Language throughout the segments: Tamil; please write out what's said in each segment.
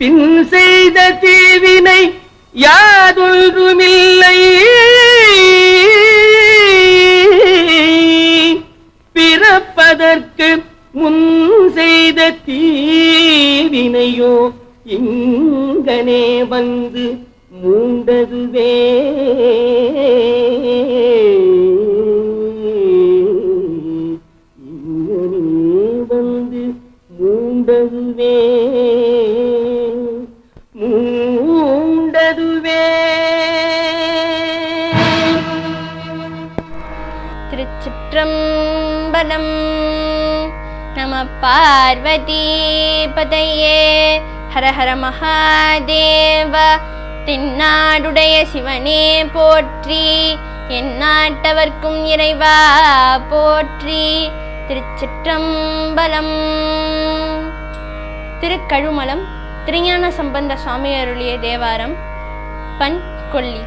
பின் செய்த தீவினை யாதொன்றுமில்லை. பதையே ஹர ஹர மகாதேவ தென்னாடுடைய சிவனே போற்றி. எந்நாட்டவர்க்கும் இறைவா போற்றி. திருச்சிற்றம்பலம். திருக்கழுமலம் திருஞான சம்பந்த சுவாமி அருளிய தேவாரம் பண் கொல்லி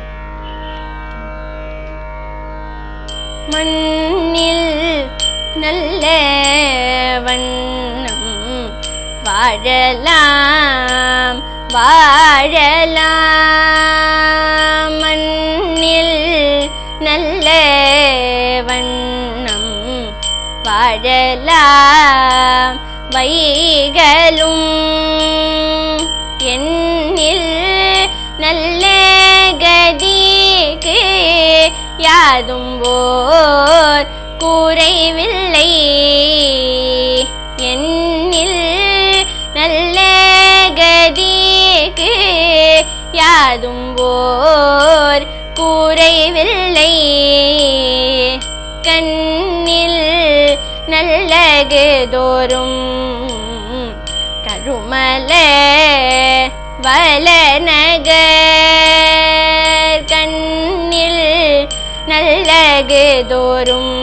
மண்ணில் நல்ல வண்ணம் வாழலாம் வாழலாம். மண்ணில் நல்ல வண்ணம் வாழலாம். வைகளும் எண்ணில் நல்ல கதிக்கு யாதும் போர் குறைவில்லை. யாதும் ஓர் குறைவில்லை. கண்ணில் நல்லகு தோறும் கருமல வலநகர் கண்ணில் நல்லகு தோறும்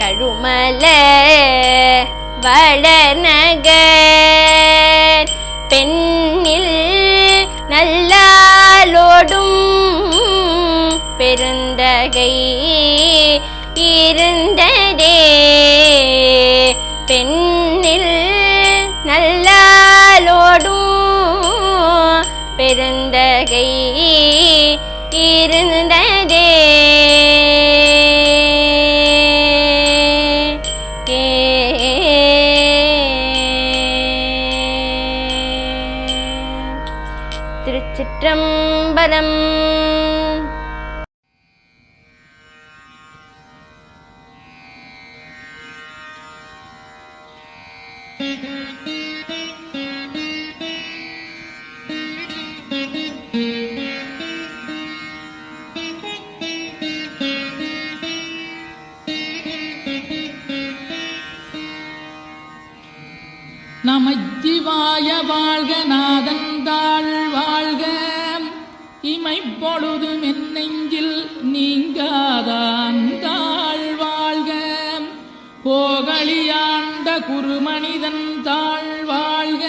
கழுமல வளநகர் பெண்ணில் நல்லாலோடும் பெருந்தகை இருந்ததே. பெண்ணில் நல்லாலோடும் பெருந்தகை இருந்ததே. மாய வாழ்க நாதன் தாழ் வாழ்க. இமைப்பொழுது மென்னெஞ்சில் நீங்காதான் தாழ் வாழ்க. போகழியாண்ட குருமனிதன் தாழ் வாழ்க.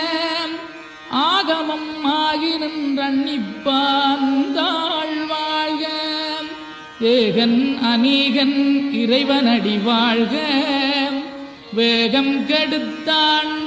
ஆகமம் ஆகி நின்றன்னிப்பான் தாழ் வாழ்க. ஏகன் அநீகன் இறைவனடி வாழ்க. வேகம் கெடுத்தான்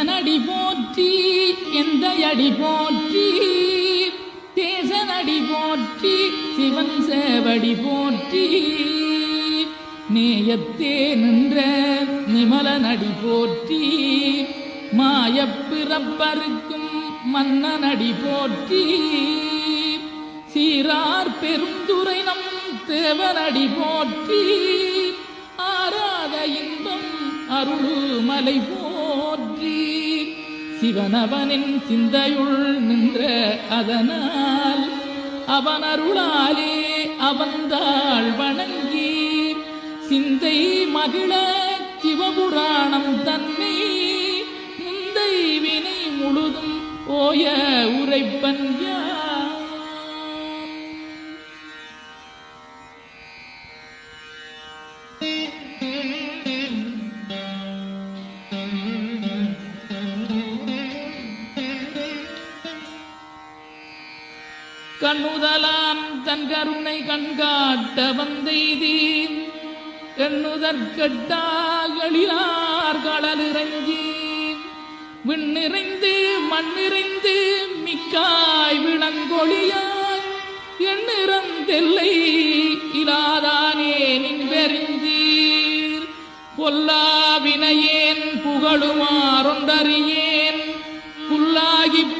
ஈசனடி போற்றி எந்த அடி போற்றி. தேசனடி போற்றி சிவன் சேவடி போற்றி. நேயத்தே நின்ற நிமலனடி போற்றி. மாயப்பிறப்பருக்கும் மன்னனடி போற்றி. சீரார் பெருந்துரை நம் தேவனடி போற்றி. ஆராத இன்பம் அருள் மலை போ சிவனவனின் சிந்தையுள் நின்ற அதனால் அவன் அருளாலே அவந்தாள் வணங்கி சிந்தை மகிழ சிவபுராணம் தன்னை முந்தை வினை முழுதும் ஓய உரைப்பன் கண்ணுதலாம் தன் கருணை கண்காட்ட வந்தெய்தீன் எண்ணுதற்கட்டாகளிலார் கடலிறங்கி. விண்ணிறைந்து மண்ணிறைந்து மிக்காய் விளங்கொழியாய் எண்ணிறந்தெல்லை இலாதானே நின்பெறிந்தீர். பொல்லா வினையேன் புகழுமாறொன்றறியேன். புல்லாகிப்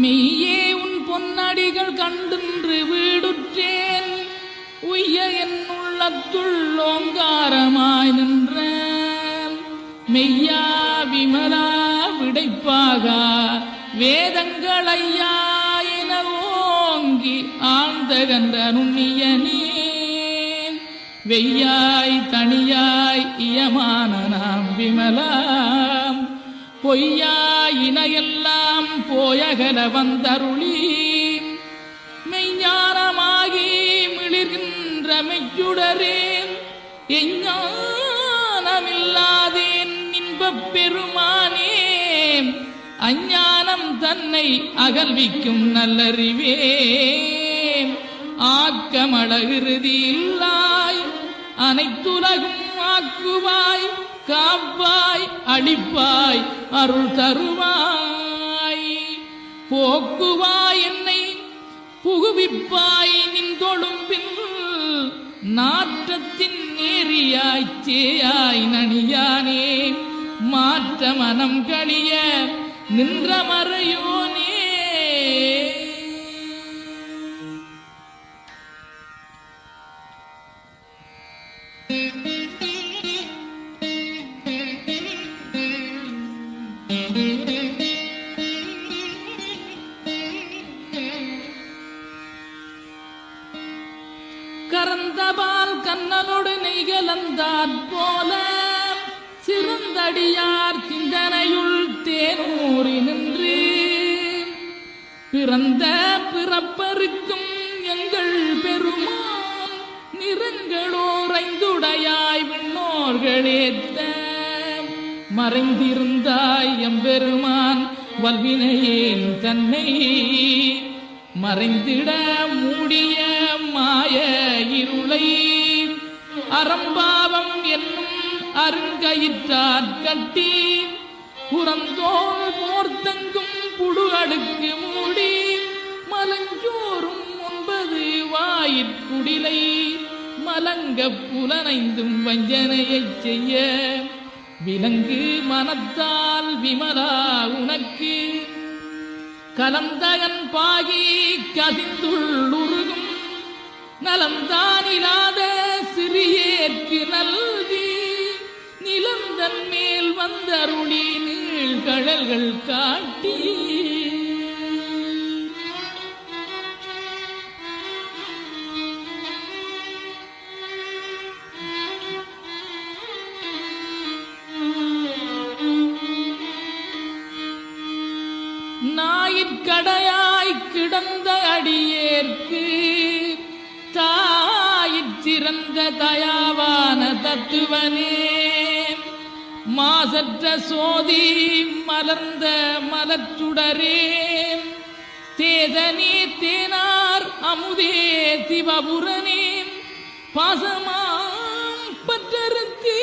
மெய்யே உன் பொன்னடிகள் கண்டின்று வீடுற்றேன். உய்ய என் உள்ளத்துள் ஓங்காரமாய் நின்ற மெய்யா விமலா விடைப்பாக வேதங்களையா என ஓங்கி ஆழ்ந்தகன்ற நுண்ணிய நீ வெய்யாய் தனியாய் இயமான நாம் விமலாம். பொய்யாயினையெல்லாம் போயகல வந்தருளி. மெய்ஞானமாகி மிளிர்கின்ற மெய்யுடரேன் எஞ்ஞானமில்லாதேன் இன்பப் பெருமானே அஞ்ஞானம் தன்னை அகல்விக்கும் நல்லறிவே. ஆக்கமழகிருதி இல்லாய் அனைத்துலகும் ஆக்குவாய் காப்பாய் அழிப்பாய் அருள் தருவாய். போக்குவாய் என்னை புகுவிப்பாய் நின் தொழும்பில். நாற்றத்தின் நேரியாய் சேயாய் நனியானே மாற்ற மனம் கழிய நின்ற மறையோனே. பிறந்த பிறப்பருக்கும் எங்கள் பெருமான் நிறங்களோரைந்துடையாய் விண்ணோர்களேத்த. மறைந்திருந்தாய் எம்பெருமான் வல்வினையேன் தன்னை. மறைந்திட மூடிய மாய இருளை. அறம்பாவம் என்னும் அருங்கயிற்றார் கட்டி. புறந்தோல் போர்த்தங்கும் புடு அடுக்கு மூடி மலஞ்சோறும் ஒன்பது வாயிற்குடிலை மலங்க புலனைந்தும் வஞ்சனையைச் செய்ய. விலங்கு மனத்தால் விமலா உனக்கு. கலந்தகன் பாகி கதிந்துள்ளுருகும் நலம்தானிலாத சிறியேற்கு நல்வி நிலந்தன் மேல் வந்தருளி நீ கடல்கள் காட்டி. நாயிற்கடையாய் கிடந்த அடியேற்கு தாயிற் சிறந்த தயாவான தத்துவனே. மாசற்ற சோதி மலர்ந்த மலச்சுடரே. தேதனே தேனார் அமுதே சிவபுரனே பாசமாம் பற்றறுத்து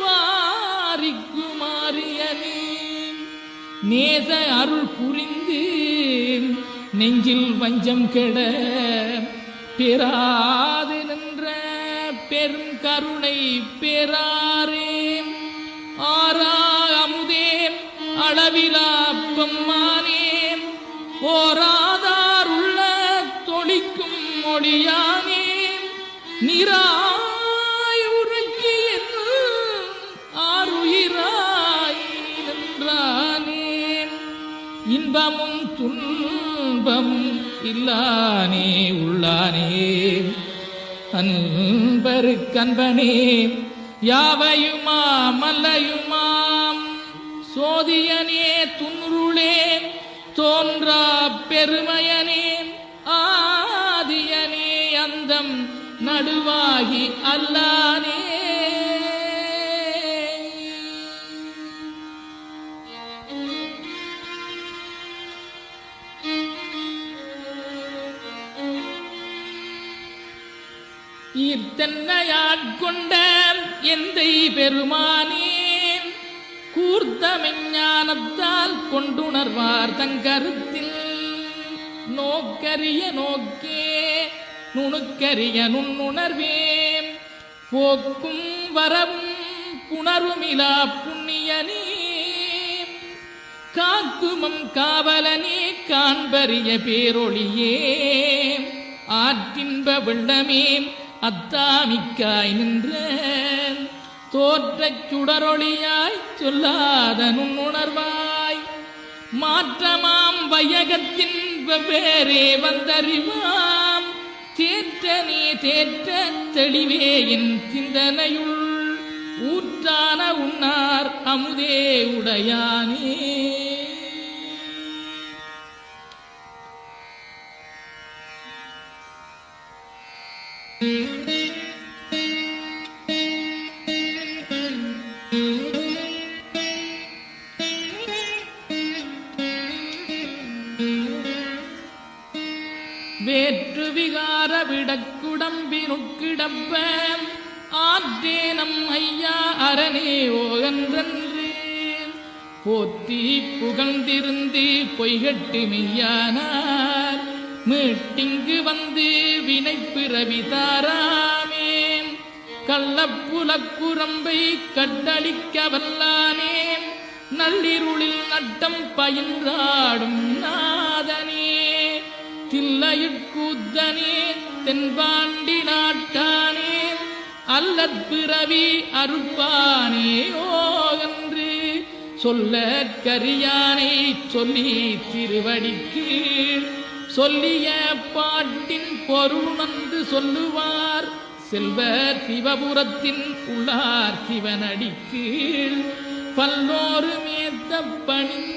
பாரிக்குமாரியனே. நேச அருள் புரிந்து நெஞ்சில் வஞ்சம் கெட பெறாது நின்ற பெரும் கருணை பெறாரே ஆரா அமுதே அளவிலா பெம்மானே ஓராதார் உள்ள தொழிக்கும் மொழியானே. நிராய் உருக்கி ஆறுயிராய் நின்றானே. இன்பமும் துன்பம் இல்லானே உள்ளானே. அன்பருக்கன்பனே யாவையுமா மல்லையுமாம் சோதியனே துன்றுளேன் தோன்றா பெருமையனேன் ஆதியனே அந்தம் நடுவாகி அல்லானே. ஈர்த்தன்னையாட்கொண்ட எந்தை பெருமானேன்? கூர்த்த மெஞ்ஞானத்தால் கொண்டுணர்வார் தங்கருத்தில் நோக்கரிய நோக்கே நுணுக்கரிய நுண்ணுணர்வேன். போக்கும் வரவும் புணர்வுமிலா புண்ணியனே. காக்குமம் காவலனே காண்பறிய பேரொழியே. ஆற்றின்ப வெள்ளமே அத்தாமிக்காய் நின்ற தோற்றச் சுடரொளியாய் சொல்லாத நுண்ணுணர்வாய் மாற்றமாம் வையகத்தின் வெவ்வேறே வந்தறிவாம். தேற்ற நீ தேற்ற தெளிவே என் சிந்தனையுள். ஊற்றான உன்னார் அமுதே உடையானே. செய்வேன் ஆற்றே நம் ஐயா அரணே ஓகன்றன்று. போத்தி புகழ்ந்திருந்து பொய்கட்டு மெய்யானார் மீட்டிங்கு வந்து வினை பிறவி தாராமே. கள்ளப்புலக்குரம்பை கட்டளிக்க வல்லானே. நள்ளிருளில் நட்டம் பயின்றாடும் நாதனே. தில்லையிற்கூத்தனே தென்பாண்டி நாட்டா அல்லற் பிறவி அருப்பானே ஓகன்று சொல்ல கரியானை சொல்லி திருவடிக்கு. சொல்லிய பாட்டின் பொருணந்து சொல்லுவார். செல்வ சிவபுரத்தின் உள்ளார் சிவனடிக்கு. பல்லோரு மேத்த பணிந்த